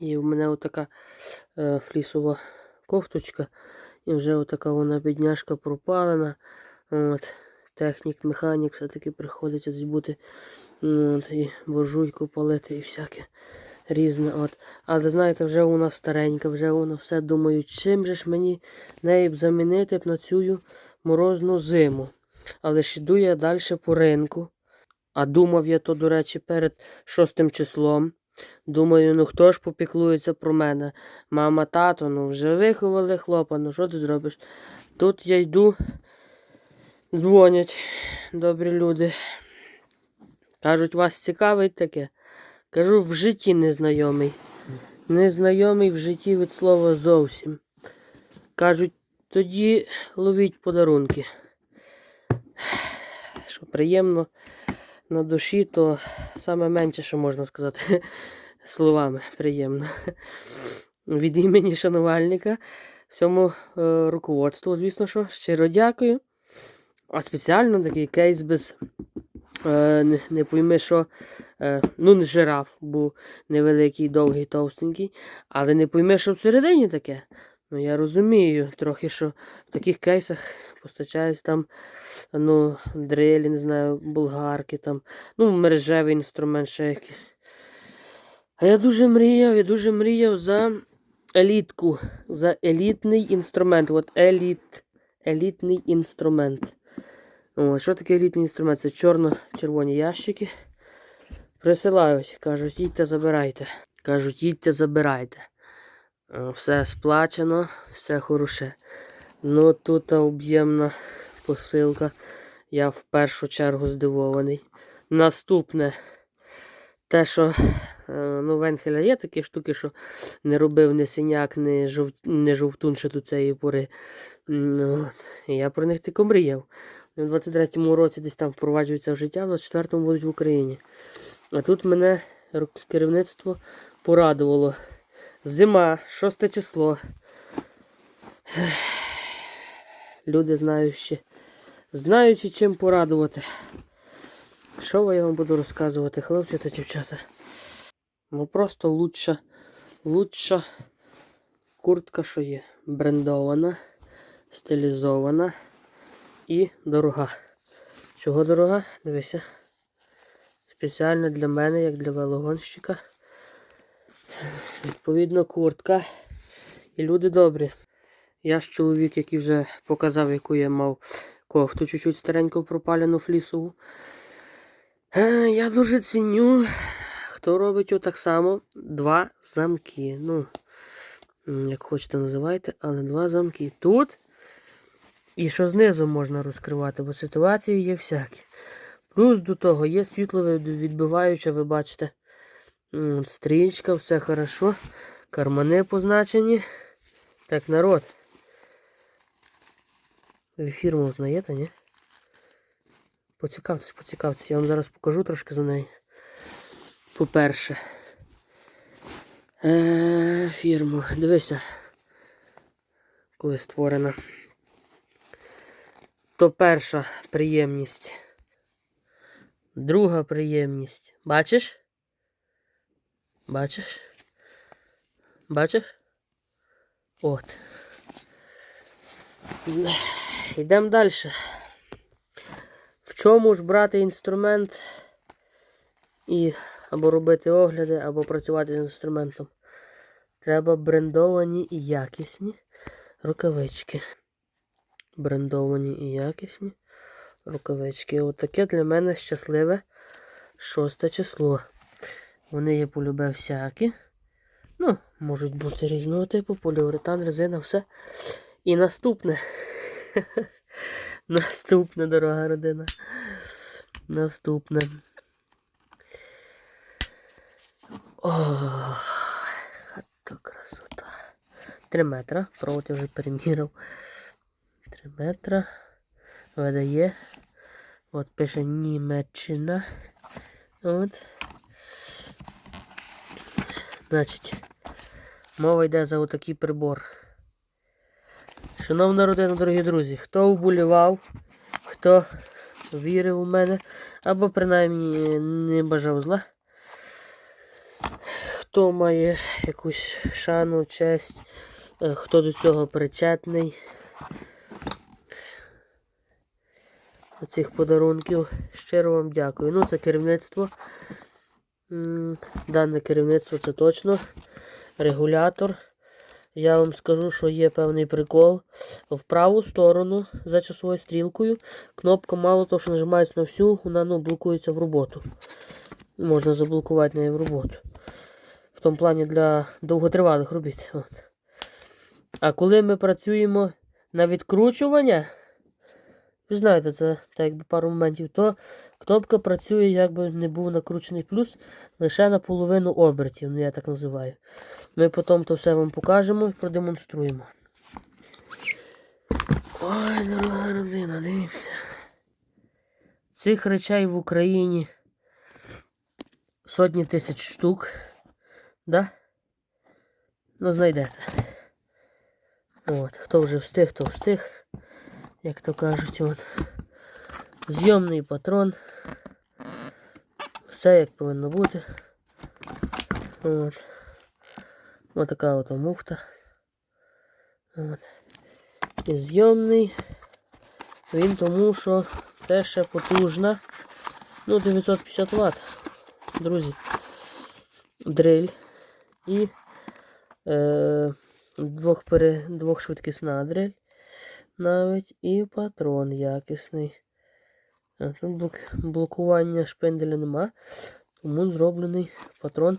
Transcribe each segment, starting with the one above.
І в мене отака е, флісова кофточка. І вже отака вона бідняшка пропалена. От. Технік, механік, все-таки приходиться десь бути. От, і буржуйку палити і всяке різне. От. Але знаєте, вже вона старенька, вже вона все думаю, чим же ж мені неї б замінити б на цю морозну зиму. Але ж іду я далі по ринку. А думав я то, до речі, перед шостим числом. Думаю, ну хто ж попіклується про мене? Мама, тато, ну вже виховали хлопа, ну що ти зробиш? Тут я йду, дзвонять добрі люди. Кажуть, вас цікавить таке? Кажу, в житті незнайомий. Незнайомий в житті від слова зовсім. Кажуть, тоді ловіть подарунки. Що приємно на душі, то саме менше, що можна сказати словами приємно. Від імені шанувальника, всьому е, руководству, звісно, що щиро дякую. А спеціально такий кейс без е, не, не пойми, що е, ну не жираф, був невеликий, довгий, товстенький, але не пойми, що всередині таке. Ну я розумію трохи, що в таких кейсах постачаюсь там ну, дрелі, не знаю, болгарки, там, ну, мережевий інструмент ще якийсь. А я дуже мріяв, я дуже мріяв за елітку, за елітний інструмент. От еліт, елітний інструмент. О, що таке елітний інструмент? Це чорно-червоні ящики. Присилають, кажуть, їдьте, забирайте. Кажуть, їдьте, забирайте. Е, Все сплачено, все хороше. Ну тут об'ємна посилка. Я в першу чергу здивований. Наступне, те, що е, ну, в Енхеля є такі штуки, що не робив ні синяк, ні, жов... ні жовтун ще до цієї пори. І я про них тільки мріяв. У 23-му році десь там впроваджується в життя, в 24-му будуть в Україні. А тут мене керівництво порадувало. Зима, 6 число. Люди знаючи, знаючи, чим порадувати. Що я вам буду розказувати, хлопці та дівчата? Ну просто лучша, лучша куртка, що є. Брендована, стилізована і дорога. Чого дорога? Дивися. Спеціально для мене, як для велогонщика. Відповідно, куртка. І люди добрі. Я ж чоловік, який вже показав, яку я мав кофту, чуть-чуть стареньку пропалену флісову. Е, Я дуже ціню, хто робить отак само два замки. Ну, як хочете називайте, але два замки. Тут і що знизу можна розкривати, бо ситуації є всякі. Плюс до того є світло відбиваюче, ви бачите. Стрічка, все хорошо. Кармани позначені. Так, народ. Ви фірму знаєте, ні? Поцікавтесь, поцікавтесь. Я вам зараз покажу трошки за неї. По-перше. Е, фірму. Дивися. Коли створена. То перша приємність. Друга приємність. Бачиш? Бачиш? Бачиш? От. Йдемо далі. В чому ж брати інструмент і або робити огляди, або працювати з інструментом? Треба брендовані і якісні рукавички. Брендовані і якісні рукавички. От для мене щасливе шосте число. Вони є полюбе всякі. Ну, можуть бути різного типу, поліуретан, резина, все. І наступне. Наступне, дорога родина. Наступне. О, то красота. Три метра. Провод я вже переміряв. Три метра. Видає. От пише Німеччина. От. Значить, мова йде за отакий прибор. Шановна родина, дорогі друзі, хто вболівав, хто вірив у мене, або принаймні не бажав зла. хто має якусь шану, честь, е, хто до цього причетний. Цих подарунків. Щиро вам дякую. Ну, це керівництво. Дане керівництво це точно. Регулятор. Я вам скажу, що є певний прикол. В праву сторону за часовою стрілкою кнопка мало того, що нажимається на всю, вона ну, блокується в роботу. Можна заблокувати неї в роботу. В тому плані для довготривалих робіт. От. А коли ми працюємо на відкручування, ви знаєте, це так якби пару моментів, то кнопка працює, якби не був накручений плюс лише на половину обертів, ну я так називаю. Ми потім то все вам покажемо і продемонструємо. Ой, дорога родина, дивіться. Цих речей в Україні сотні тисяч штук. Да? Ну, знайдете. От, хто вже встиг, то встиг. Як то кажуть, от. Зйомний патрон. Все як повинно бути. От. Ось така от муфта. От. І зйомний. Він тому, що це ще потужна. Ну, 950 Вт. Друзі. Дриль. І е, двох, пере, двохшвидкісна дриль. Навіть і патрон якісний. Тут блокування шпинделя нема. Тому зроблений патрон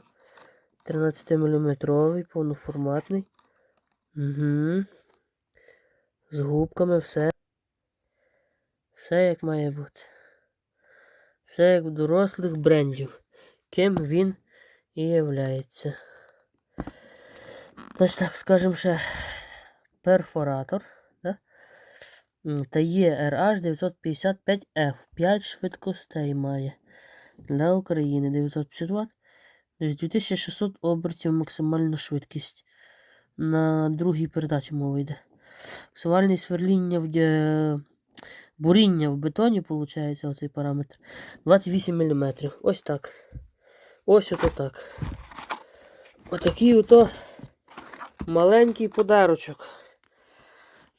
13-мм, повноформатний. Угу. З губками все. Все як має бути. Все як в дорослих брендів. Ким він і являється. Ось так скажемо ще перфоратор. Та є RH 955F. 5 швидкостей має. Для України 950 Вт. Десь 2600 обертів максимальна швидкість. На другій передачі мова йде. Максимальне сверління в буріння в бетоні, виходить, оцей параметр. 28 мм. Ось так. Ось ото так. Отакий ото маленький подарочок.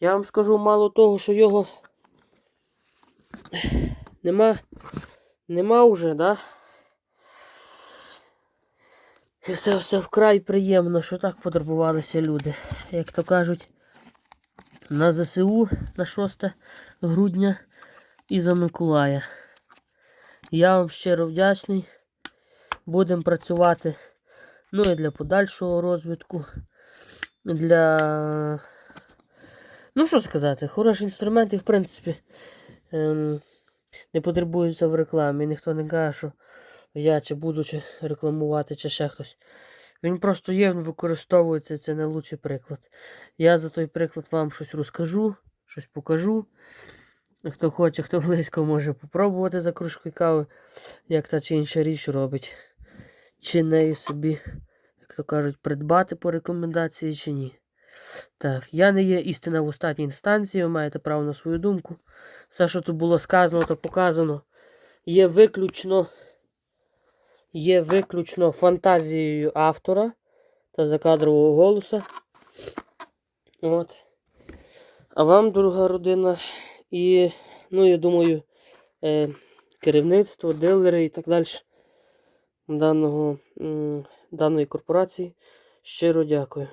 Я вам скажу мало того, що його нема, нема вже, да? І це все вкрай приємно, що так потребувалися люди. Як то кажуть, на ЗСУ на 6 грудня і за Миколая. Я вам щиро вдячний. Будемо працювати ну і для подальшого розвитку. Для. Ну, що сказати, хороші інструменти, в принципі, ем, не потребуються в рекламі. Ніхто не каже, що я чи буду чи рекламувати, чи ще хтось. Він просто є, він використовується, це найлучший приклад. Я за той приклад вам щось розкажу, щось покажу. Хто хоче, хто близько може попробувати за кружкою кави, як та чи інша річ робить. Чи неї собі, як то кажуть, придбати по рекомендації, чи ні. Так, я не є істина в останній інстанції, ви маєте право на свою думку. Все, що тут було сказано та показано, є виключно, є виключно фантазією автора та закадрового голоса. От. А вам, дорога родина, і, ну, я думаю, е, керівництво, дилери і так далі даного, даної корпорації. Щиро дякую.